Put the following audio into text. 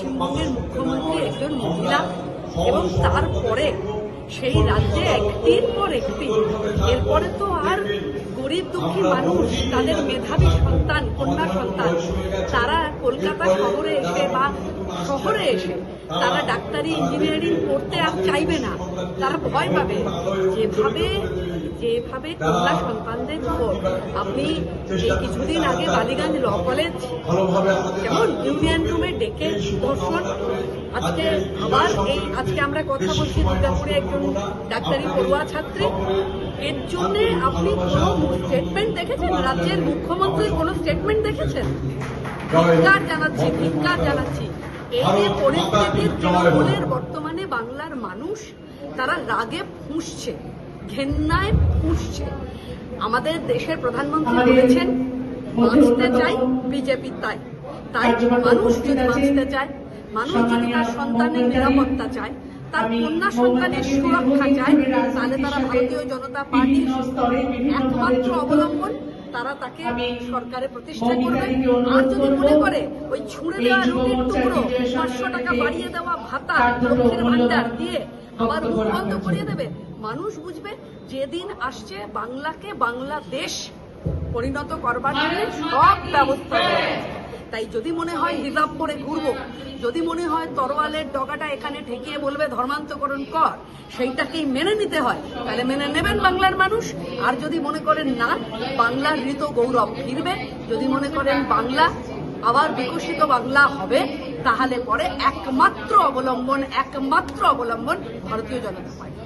পশ্চিমবঙ্গের মুখ্যমন্ত্রী একজন মহিলা এবং তারপরে সেই রাজ্যে একটির পর একটি এরপরে তো আর গরিব দুঃখী মানুষ, তাদের মেধাবী সন্তান, কন্যা সন্তান, তারা কলকাতা শহরে এসে বা শহরে এসে তারা ডাক্তারি, ইঞ্জিনিয়ারিং পড়তে আর চাইবে না। তারা ভয় পাবে। যেভাবে যেভাবে কন্যা সন্তানদের উপর আপনি কিছুদিন আগে বালিগঞ্জ ল কলেজ যেমন ইউনিয়ন রুমে ডেকে ধর্ষণ আজকে আবার এই আজকে আমরা কথা বলছি দুর্গাপুরে একজন ডাক্তারি পড়ুয়া ছাত্রী। এর জন্য আপনি কোনো স্টেটমেন্ট দেখেছেন? রাজ্যের মুখ্যমন্ত্রীর কোনো স্টেটমেন্ট দেখেছেন? ধিক্কার জানাচ্ছি ধিক্কার জানাচ্ছি। এই যে পরিস্থিতির তৃণমূলের বর্তমানে বাংলার মানুষ তারা রাগে ফুঁসছে। ঘেন্নায় ফুঁসছে আমাদের দেশের প্রধানমন্ত্রী বলেছেন বাঁচতে চাই বিজেপি তাই। তাই মানুষ যদি বাঁচতে চায় মানুষ যদি তার সন্তানের নিরাপত্তা চায় তার কন্যা সন্তানের সুরক্ষা চায় তাহলে তারা ভারতীয় জনতা পার্টির একমাত্র অবলম্বন তারা তাকে সরকারে প্রতিষ্ঠা করবে। আর যদি মনে করে ওই ছুঁড়ে দেওয়া রুটির টুকরো পাঁচশো টাকা বাড়িয়ে দেওয়া ভাতা লক্ষ্মীর ভান্ডার দিয়ে আবার বন্ধ করিয়ে দেবে মানুষ বুঝবে যেদিন আসছে বাংলাকে বাংলাদেশ পরিণত করবার জন্য সব ব্যবস্থা তাই যদি মনে হয় হিসাব করে ঘুরবো যদি মনে হয় তরোয়ালের ডগাটা এখানে ঠেকিয়ে বলবে ধর্মান্তকরণ কর সেইটাকেই মেনে নিতে হয়। তাহলে মেনে নেবেন বাংলার মানুষ। আর যদি মনে করেন না বাংলার ঋত গৌরব ফিরবে। যদি মনে করেন বাংলা আবার বিকশিত বাংলা হবে তাহলে পরে একমাত্র অবলম্বন একমাত্র অবলম্বন ভারতীয় জনতা পার্টি।